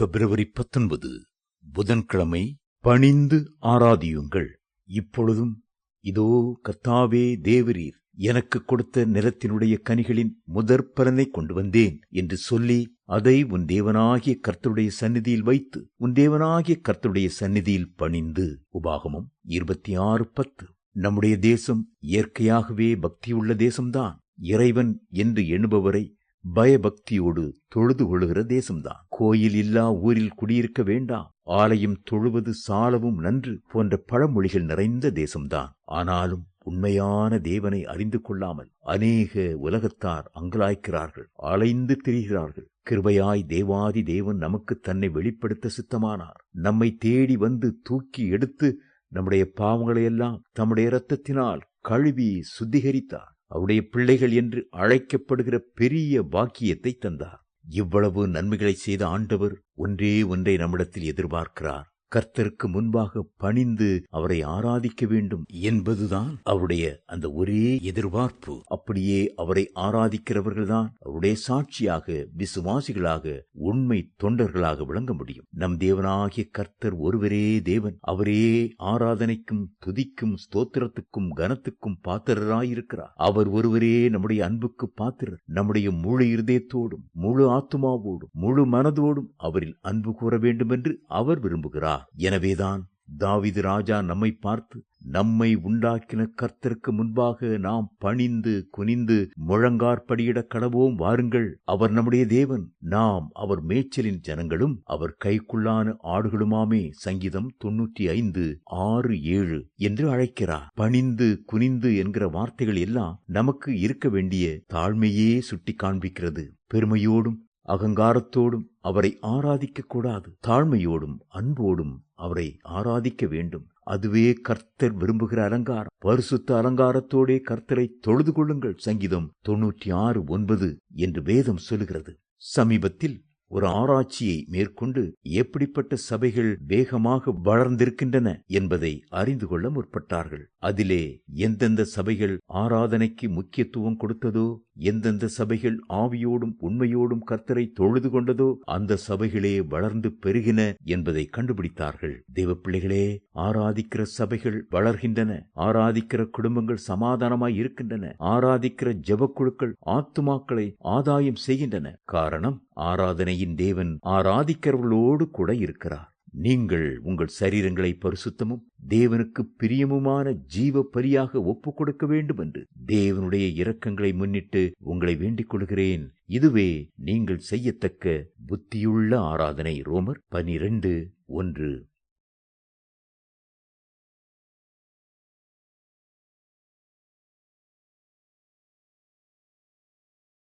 பிப்ரவரி பத்தொன்பது புதன்கிழமை பணிந்து ஆராதியுங்கள். இப்பொழுதும் இதோ கர்த்தாவே தேவரீர் எனக்கு கொடுத்த நிலத்தினுடைய கனிகளின் முதற் பலனை கொண்டு வந்தேன் என்று சொல்லி அதை உன் தேவனாகிய கர்த்தருடைய சந்நிதியில் வைத்து உன் தேவனாகிய கர்த்தருடைய சந்நிதியில் பணிந்து உபாகமம் இருபத்தி ஆறு பத்து. நம்முடைய தேசம் இயற்கையாகவே பக்தியுள்ள தேசம்தான். இறைவன் என்று எண்ணுபவரை பயபக்தியோடு தொழுது கொள்கிற தேசம்தான். கோயில் இல்லா ஊரில் குடியிருக்க வேண்டாம் ஆலயம் தொழுவது சாலவும் நன்று போன்ற பழமொழிகள் நிறைந்த தேசம்தான். ஆனாலும் உண்மையான தேவனை அறிந்து கொள்ளாமல் அநேக உலகத்தார் அங்கலாய்க்கிறார்கள் அலைந்து திரிகிறார்கள். கிருபையாய் தேவாதி தேவன் நமக்கு தன்னை வெளிப்படுத்த சித்தமானார். நம்மை தேடி வந்து தூக்கி எடுத்து நம்முடைய பாவங்களையெல்லாம் தம்முடைய இரத்தத்தினால் கழுவி சுத்திகரித்தார். அவருடைய பிள்ளைகள் என்று அழைக்கப்படுகிற பெரிய பாக்கியத்தை தந்தார். இவ்வளவு நன்மைகளை செய்த ஆண்டவர் ஒன்றே ஒன்றை நம்மிடத்தில் எதிர்பார்க்கிறார். கர்த்தருக்கு முன்பாக பணிந்து அவரை ஆராதிக்க வேண்டும் என்பதுதான் அவருடைய அந்த ஒரே எதிர்பார்ப்பு. அப்படியே அவரை ஆராதிக்கிறவர்கள்தான் அவருடைய சாட்சியாக விசுவாசிகளாக உண்மை தொண்டர்களாக விளங்க முடியும். நம் தேவனாகிய கர்த்தர் ஒருவரே தேவன். அவரே ஆராதனைக்கும் துதிக்கும் ஸ்தோத்திரத்துக்கும் கனத்துக்கும் பாத்திரராயிருக்கிறார். அவர் ஒருவரே நம்முடைய அன்புக்கு பாத்திரர். நம்முடைய முழு இருதயத்தோடும் முழு ஆத்துமாவோடும் முழு மனதோடும் அவரில் அன்பு கூற வேண்டும் என்று அவர் விரும்புகிறார். எனவேதான் தாவிது ராஜா நம்மை பார்த்து நம்மை உண்டாக்கின கர்த்தருக்கு முன்பாக நாம் பணிந்து குனிந்து முழங்கார்படியிட கடவோம் வாருங்கள். அவர் நம்முடைய தேவன். நாம் அவர் மேய்ச்சலின் ஜனங்களும் அவர் கைக்குள்ளான ஆடுகளுமாமே. சங்கீதம் தொன்னூற்றி ஐந்து ஆறு ஏழு என்று அழைக்கிறார். பணிந்து குனிந்து என்கிற வார்த்தைகள் எல்லாம் நமக்கு இருக்க வேண்டிய தாழ்மையே சுட்டி காண்பிக்கிறது பெருமையோடும் அகங்காரத்தோடும் அவரை ஆராதிக்க கூடாது தாழ்மையோடும் அன்போடும் அவரை ஆராதிக்க வேண்டும். அதுவே கர்த்தர் விரும்புகிற அலங்காரம். பரிசுத்த அலங்காரத்தோடே கர்த்தரை தொழுது கொள்ளுங்கள். சங்கீதம் தொன்னூற்றி ஆறு ஒன்பது என்று வேதம் சொல்லுகிறது. சமீபத்தில் ஒரு ஆராய்ச்சியை மேற்கொண்டு எப்படிப்பட்ட சபைகள் வேகமாக வளர்ந்திருக்கின்றன என்பதை அறிந்து கொள்ள முற்பட்டார்கள். அதிலே எந்தெந்த சபைகள் ஆராதனைக்கு முக்கியத்துவம் கொடுத்ததோ எந்தெந்த சபைகள் ஆவியோடும் உண்மையோடும் கர்த்தரை தொழுது கொண்டதோ அந்த சபைகளே வளர்ந்து பெருகின என்பதை கண்டுபிடித்தார்கள். தேவ பிள்ளைகளே ஆராதிக்கிற சபைகள் வளர்கின்றன. ஆராதிக்கிற குடும்பங்கள் சமாதானமாய் இருக்கின்றன. ஆராதிக்கிற ஜபக்குழுக்கள் ஆத்துமாக்களை ஆதாயம் செய்கின்றன. காரணம் ஆராதனையின் தேவன் ஆராதிக்கிறவர்களோடு கூட இருக்கிறார். நீங்கள் உங்கள் சரீரங்களை பரிசுத்தமும் தேவனுக்கு பிரியமுமான ஜீவ பலியாக ஒப்புக் கொடுக்க வேண்டும் என்று தேவனுடைய இரக்கங்களை முன்னிட்டு உங்களை வேண்டிக் கொள்கிறேன் இதுவே நீங்கள் செய்யத்தக்க புத்தியுள்ள ஆராதனை. ரோமர் பனிரெண்டு ஒன்று.